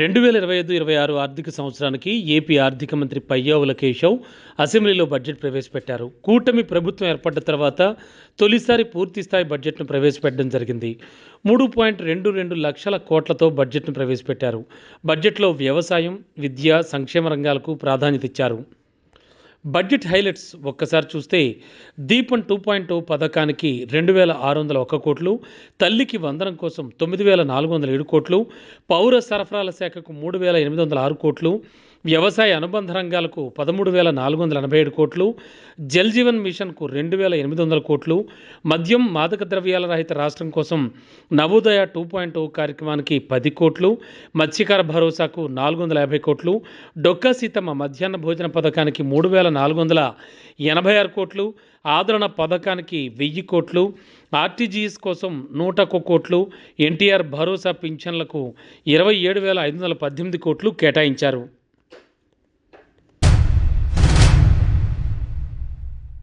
రెండు వేల ఇరవై ఐదు ఇరవై ఆరు ఆర్థిక సంవత్సరానికి ఏపీ ఆర్థిక మంత్రి పయ్యావుల కేశవ్ అసెంబ్లీలో బడ్జెట్ ప్రవేశపెట్టారు. కూటమి ప్రభుత్వం ఏర్పడ్డ తర్వాత తొలిసారి పూర్తిస్థాయి బడ్జెట్ను ప్రవేశపెట్టడం జరిగింది. మూడు పాయింట్ రెండు రెండు లక్షల కోట్లతో బడ్జెట్ను ప్రవేశపెట్టారు. బడ్జెట్లో వ్యవసాయం విద్య సంక్షేమ రంగాలకు ప్రాధాన్యత ఇచ్చారు. బడ్జెట్ హైలైట్స్ ఒక్కసారి చూస్తే దీపం టూ పాయింట్ టూ పథకానికి రెండు వేల ఆరు వందల ఒక్క కోట్లు తల్లికి వందనం కోసం తొమ్మిది వేల నాలుగు వందల ఏడు కోట్లు పౌర సరఫరాల శాఖకు మూడు వేల ఎనిమిది వందల ఆరు కోట్లు వ్యవసాయ అనుబంధ రంగాలకు పదమూడు వేల నాలుగు వందల ఎనభై ఏడు కోట్లు జల్ జీవన్ మిషన్కు రెండు వేల ఎనిమిది వందల కోట్లు మద్యం మాదక ద్రవ్యాల రహిత రాష్ట్రం కోసం నవోదయ టూ పాయింట్ ఓ కార్యక్రమానికి పది కోట్లు మత్స్యకార భరోసాకు నాలుగు వందల యాభై కోట్లు డొక్కా సీతమ్మ మధ్యాహ్న భోజన పథకానికి మూడు వేల నాలుగు వందల ఎనభై ఆరు కోట్లు ఆదరణ పథకానికి వెయ్యి కోట్లు ఆర్టీజీఎస్ కోసం నూట ఒక్క కోట్లు ఎన్టీఆర్ భరోసా పింఛన్లకు ఇరవై ఏడు వేల ఐదు వందల పద్దెనిమిది కోట్లు కేటాయించారు.